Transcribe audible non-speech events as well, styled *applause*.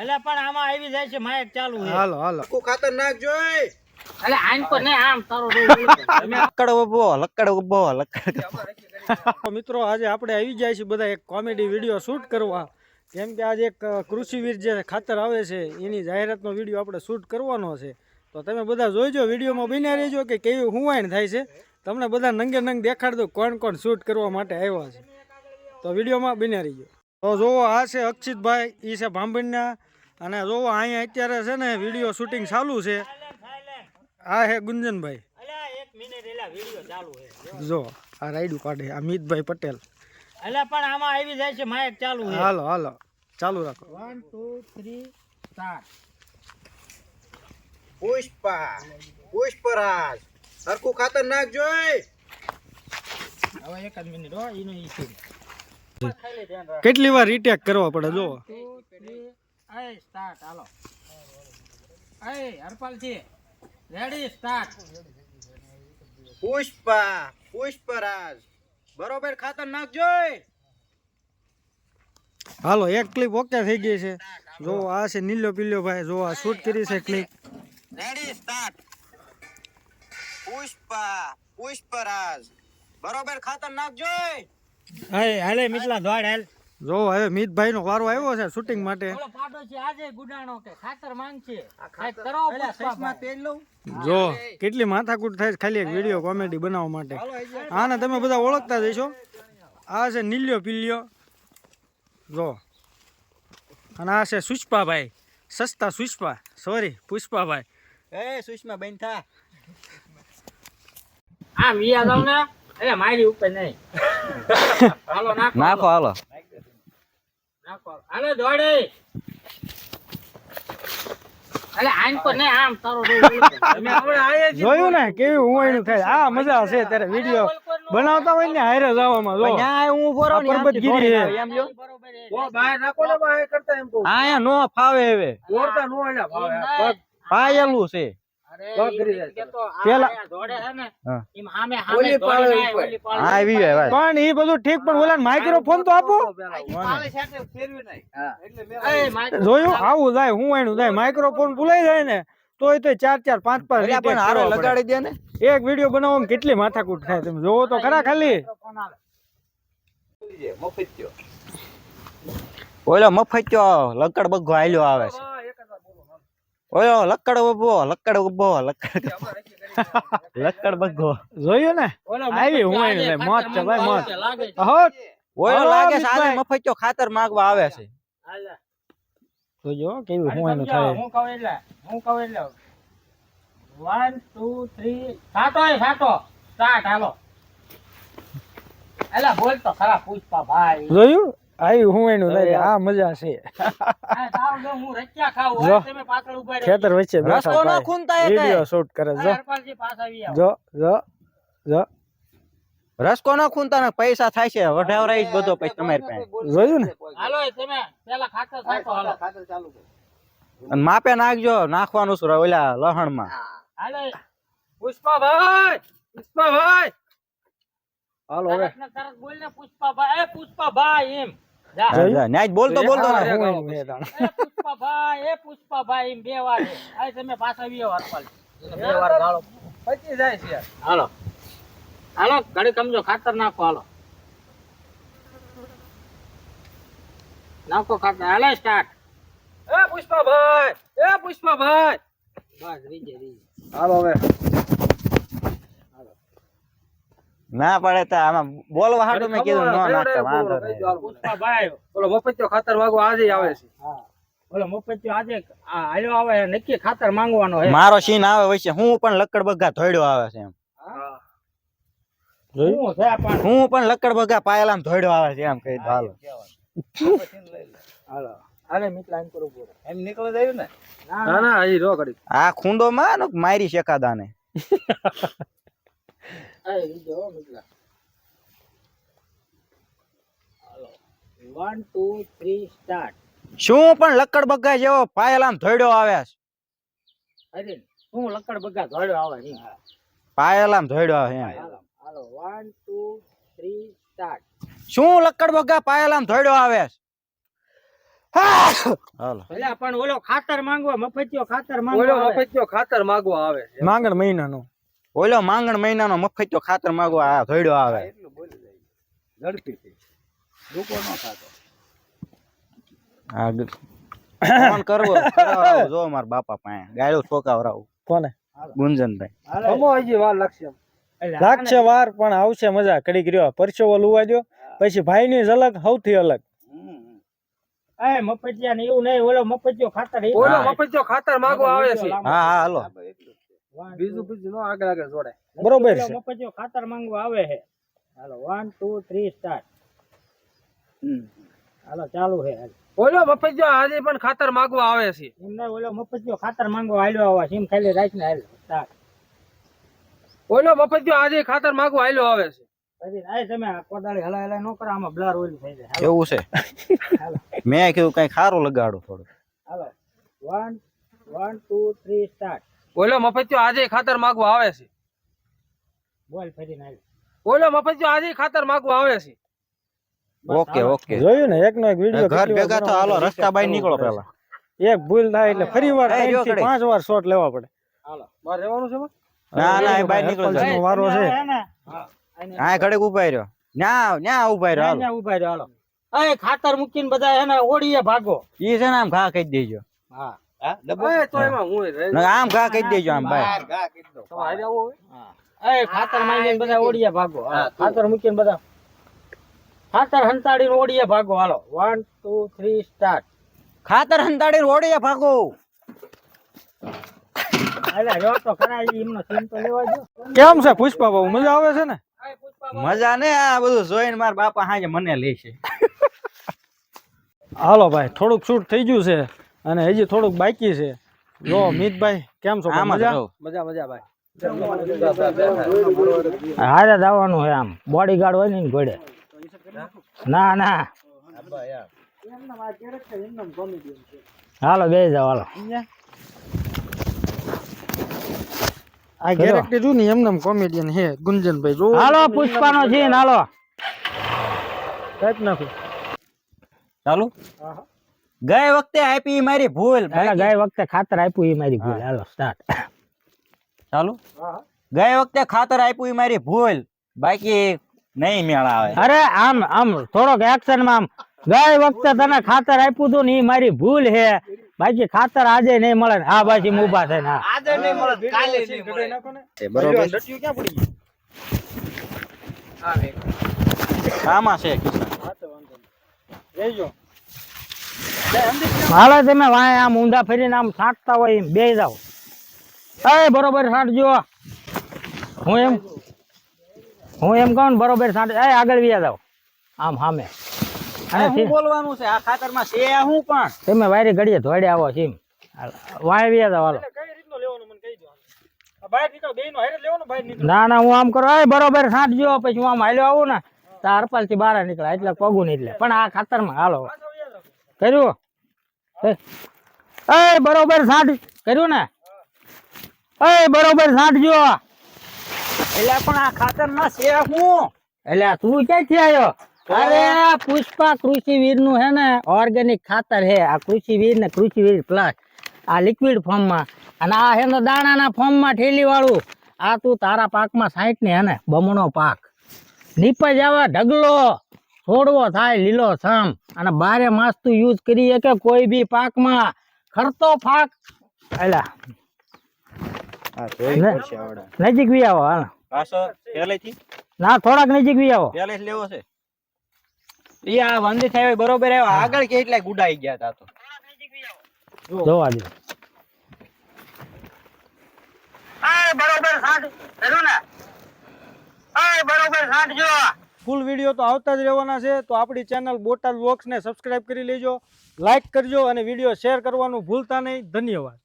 એટલે પણ આમાં આવી જાય છે માયક ચાલુ છે. હાલો હાલો. આખું ખાતર નાખજો. એટલે આઈન પર ને આમ તારો *laughs* તમે લક્કડ ઊભો લકડ ઊભો લકડ *laughs* મિત્રો આજે આપણે આવી જાય છે બધા એક કોમેડી વીડિયો શૂટ કરવા. કેમ કે આજે એક કૃષિવીર જે ખાતર આવે છે એની જાહેરાતનો વીડિયો આપણે શૂટ કરવાનો છે. તો તમે બધા જોઈજો વિડીયોમાં બન્યા રહેજો કે કેવી હુવાણ થાય છે. તમને બધા નંગે નંગ દેખાડ દો કોણ કોણ શૂટ કરવા માટે આવ્યા છે. તો વિડીયોમાં બન્યા રહીજો. તો જોવો આ છે અક્ષિતભાઈ એ છે ભાંભણના અને જોવો અહીંયા અત્યારે છે ને વીડિયો શૂટિંગ ચાલુ છે. આ હે ગુંજનભાઈ. અલ્યા એક મિનિટ એલા ચાલુ જો આ રાયડું કાઢે આ મિતભાઈ પટેલ. એટલે પણ આમાં આવી જાય છે માઇક ચાલુ છે. હાલો હાલો ચાલુ રાખો. One two three start Pushpa Pushparaj સરખું ખાતર નાખ જોઈ હવે એક જ મિનિટ હો એનું ઈ કેટલી વાર રીટેક કરવા પડે જો. આય સ્ટાર્ટ હાલો. આય હરપાલ છે રેડી સ્ટાર્ટ પુષ્પા પુષ્પરાજ. બરોબર ખાતર નાખજો હાલો એક ક્લિપ ઓકે થઈ ગઈ છે. જો આ છે નીલો પીલો ભાઈ જો આ શૂટ કરી છે clip ready start Pushpa Pushparaj. બરોબર ખાતર નાખજો એ. હાય હાલે મિતલા દોડ હાલ. જો હવે મિતભાઈ નો વારો આવ્યો છે શૂટિંગ માટે. જો કેટલી માથાકૂટ થાય છે ખાલી એક વીડિયો કોમેડી બનાવવા માટે. આને તમે બધા ઓળખતા જઈશો આ છે નીલ્યો પીલ્યો. જો. અને આ છે સુષ્પાભાઈ. સસ્તા સુષ્પા. સોરી પુષ્પાભાઈ. એ સુષ્મા બેન થા. આમ ઈયા જાવ ને એ મારી ઉપર નહીં. *laughs* હાલો નાખો નાખો હાલો. નાખો. દોડે. અલે આઈન પર ને આમ તારો તમે *laughs* જોયું ને કેવી ઊંઘાણી થાય. આ મજા છે ત્યારે વીડિયો. બનાવતા હોય ને હારે જવામાં જો. હું ઊભો આ પર્વતગીરી છે. આયા નો ફાવે હવે. પાયેલું છે હા. હા પણ એ બધું ઠીક પણ ઓલા માઇક્રોફોન તો આપો. જોયું? આવું જાય હું એનું જાય. માઇક્રોફોન ભૂલાઈ જાય ને તોય તો ચાર ચાર પાંચ પાંચ પણ હારો લગાડી દે ને. એક વીડિયો બનાવવામાં કેટલી માથાકૂટ થાય તમે જોવો તો ખરા ખાલી. ઓલો મફત લકડ બગ્ગો આલ્યો આવે છે. ઓલો લક્કડ ઊભો લક્કડ ઊભો લક્કડ *laughs* લક્કડ બગ્ગો જોયું ને? આવી હું મોત છે ભાઈ મોત હો ઓલો લાગે છે આજે ખાતર માંગવા આવે છે. જોજો કેવું હું એનું થાય. હું કહું એટલે હું કહું એટલે. વન ટુ થ્રી સાટો સાટો. સ્ટાર્ટ હાલો. એલા બોલ તો ખરા પુષ્પા ભાઈ. જોયું? આવી હું એનું લઈ આ મજા છે. જો હું રચ્યા ખાવું જો. હોય તમે પાછળ ઊભા રહી. ખેતર વચ્ચે બેઠા વીડિયો શૂટ કરે જો. જો જો જો. રસકો ન ખૂનતા ને પૈસા થાય છે વઢાવરાઈ જ બધો પછી તમારી પાસે. જોયું ને? હાલો તમે પેલા ખાતર સાટો હાલો. અને માપે નાખજો નાખવાનું છે ઓલા લહણમાં હાલો પુષ્પાભાઈ પુષ્પાભાઈ. હાલો હવે તરત બોલ ને પુષ્પાભાઈ એ પુષ્પાભાઈ એમ. જા. જોયું? બોલતો બોલતો પુષ્પાભાઈ એ પુષ્પાભાઈ બે વાર આ તમે પાછા આવી આવો હરપાલ બે વાર ગાળો. પચી જાય છે. હાલો. હાલો ઘડી સમજો ખાતર નાખો હાલો. નાખો ખાતર. હાલો સ્ટાર્ટ એ પુષ્પાભાઈ એ પુષ્પાભાઈ. બસ રીજે રીજે હાલો હવે. ના પડે તો આમાં બોલવા હાટું મેં કીધું નો નાખતા વાંધો નહીં. ઓલો મફત્યો ખાતર વાગો આજે આવે છે. હા. ઓલો મફતિયો આજે આ હાલ્યો આવે નક્કી ખાતર માંગવાનો હે મારો સીન આવે વચ્ચે હું પણ લકડ બગા ધોડ્યો આવે છે એમ. જોયું? શું છે પણ હું પણ લકડ બગા પાયલામ ધોડ્યો આવે છે એમ કહી દો હાલો. હાલો. હાલે મિતલા એમ કરો એમ નીકળી જાય ને? ના ના હજી રો ઘડી આ ખુંડો માં મારી શેકાદા હો મિતલા હાલો. વન ટુ થ્રી સ્ટાર્ટ શું પણ લક્કડ બગા જેવો પાયલામ ધોડ્યો આવે છે? અરે શું લકડ બગા ધોડ્યો આવે નહીં પાયલામ ધોડ્યો આવે હાલો હાલો. વન ટુ થ્રી સ્ટાર્ટ શું લક્કડ બગા પાયલામ ધોડ્યો આવે છે? હાલો. એટલે પણ ઓલો ખાતર માંગવા મફતિયો ખાતર માંગવા ઓલો મફતિયો ખાતર માંગવા આવે છે. માંગણ મહિનાનો. ઓલો માંગણ મહિનાનો મફત ખાતર માગો આ ઘડ્યો આવે. એટલું બોલી જાય. ઝડપીથી રૂકો ન ખાતો. આ ફોન કરવો જો માર બાપા પાસે. ગાયડું ઠોકાવરાવું કોને? ગુંજનભાઈ. અમો હજી વાર લાગશે લાગશે વાર પણ આવશે મજા. કડીક રહ્યો. પરસેવો લુવા દો પછી ભાઈની જ અલગ સૌથી અલગ. એ મફતિયા ને એવું નહીં. ઓલો મફતિયો ખાતર ઓલો હા. મફતિયો ખાતર માગવા આવે છે. હા હા હાલો. બીજું બીજું નો આગળ આગળ જોડે. બરોબર છે. મફતિયો ખાતર માંગવા આવે છે. હાલો વન ટુ થ્રી સ્ટાર્ટ હાલો ચાલુ છે હાલ. ઓલો મફતિયો આજે પણ ખાતર માંગવા આવે છે. એમને ઓલો મફતિયો ખાતર માંગવા હાલ્યો આવે છે. એમ ખાલી રાખીને હાલ સ્ટાર્ટ ઓલો મફતિયો આજે ખાતર માંગવા આયલો આવે છે. પછી આ તમે આ કોદાળી હલાય હલાય ન કરો આમાં બ્લર ઓઇલ થઈ જાય. એવું છે. મેં કીધું કઈ ખારું લગાડું થોડું. હાલો. One one two three start ઓલો મફતિયો આજે ખાતર માગવા આવે છે. બોલ ફરીને હાલ ઓલો મફતિયો આજે ખાતર માગવા આવે છે. Okay okay. જોયું ને એકનો એક વિડિયો ઘર ભેગા તો હાલો રસ્તા બાય નીકળો પહેલા. એક ભૂલ થાય એટલે ફરી વાર ત્રણથી પાંચ વાર શોટ લેવા પડે. હાલો. મારે રહેવાનું છે ના ના એ બાય નીકળો હરપલસિંહનો વારો છે. હે ને? હા. હા ઊભા રહ્યો. ન્યા ન્યા ઊભા રહ્યો હાલો. ઊભા રહ્યો હાલો. એ ખાતર મૂકીને બધા એને ઓડીએ ભાગો. ઈ છે ને આમ ઘા કહી દેજો. હા. આમ ઘા કહી દેજો આમ ભાઈ. ખાતર માંગીને બધા ભાગો. ખાતર મૂકીને બધા. ખાતર હંતાડીને ઓડિયા ભાગો. હાલો. વન ટુ થ્રી સ્ટાર્ટ ખાતર હંતાડી ઓડિયા ભાગો. કેમ છે પુષ્પા બાબુ મજા આવે છે ને? મજા ને આ બધું જોઈને મારા બાપા હાજે મને લે છે. હાલો ભાઈ થોડુંક શૂટ થઈ ગયું છે. અને હજી થોડુંક બાકી છે. જો મિતભાઈ કેમ છો? મજા. મજા મજા ભાઈ. હારે દાવાનું છે આમ. બોડી ગાર્ડ હોય ને ઘોડે. ના ના. હાલો બે જાવ હાલો. આ કેરેક્ટર જો ને એમને કોમેડિયન હે ગુંજનભાઈ. જો હાલો પુષ્પાનો છે હાલો. કાઢી નાખો. ચાલુ? ગઈ વખતે આપી મારી ભૂલ. એટલે ગઈ વખતે ખાતર આપ્યું એ મારી ભૂલ. હાલો સ્ટાર્ટ ચાલુ? ગઈ વખતે ખાતર આપ્યું એ મારી ભૂલ. બાકી નહીં મેળ આવે અરે આમ આમ થોડોક એક્શનમાં આમ. ગઈ વખતે તને ખાતર આપ્યું હતું ને એ મારી ભૂલ હે. બાકી ખાતર આજે નહીં મળે ને હા બાજી ઊભા થઈને મળે બરોબર. ડટ્યું ક્યાં પડી ગયું આમાં છે કિશન? જઈજો હાલો તમે વાય આમ ઊંધા ફરીને આમ છાંટતા હોય એમ બે જાઓ. એ બરોબર છાંટજો હું એમ હું એમ કહું બરોબર છાંટ એ આગળ વ્યા જાવ આમ સામે અને શું બોલવાનું છે? આ ખાતરમાં છે હું પણ? તમે વાયરી ઘડીએ ધોડે આવો સીમ વાય વ્યા જાવ હાલો. કઈ રીતનો લેવાનો મને કહી દો આ બહાર નીકળો બેયનો હારે લેવાનો બહાર નીકળો. ના ના હું આમ કરો એ બરોબર છાંટજો પછી હું આમ હાલ્યો આવું ને તો હરપાલથી બહાર નીકળે એટલે પગું નહીં એટલે પણ આ ખાતરમાં હાલો. કર્યું? એ બરોબર સાઠ કર્યું ને? એ બરોબર છાંટજો એટલે પણ આ ખાતર ખાતરમાં છે હું. એટલે તું ક્યાંથી આવ્યો? અરે પુષ્પા કૃષિ વીરનું હે ને ઓર્ગેનિક ખાતર હે. આ કૃષિ વીર ને કૃષિવીર પ્લસ આ લિક્વિડ ફોર્મમાં. અને આ હે ને દાણાના ફોર્મમાં ઠેલી વાળું આ તું તારા પાકમાં સાઈઠ ને હે ને બમણો પાક. નીપજ આવે ઢગલો. છોડવો થાય લીલો છમ. અને બારે માસ તું યુઝ કરી કે કોઈ બી પાકમાં. ખરતો પાક. આવડે. નજીક વી આવો હાલ. ના થોડાક નજીક વી આવો. લેવો છે. ઈ આ વંદી થાય બરોબર આવ્યો આગળ કેટલાય ગુડાઈ ગયા તા તો. જોવા દે. બરોબર સાંઠ. ને. બરોબર સાંઠ જો ફૂલ વીડિયો તો આવતા જ રહેવાના છે, તો આપણી ચેનલ બોટાદ વ્લોગ્સને સબસ્ક્રાઇબ કરી લેજો લાઇક કરજો અને વીડિયો શેર કરવાનું ભૂલતા નહીં. ધન્યવાદ.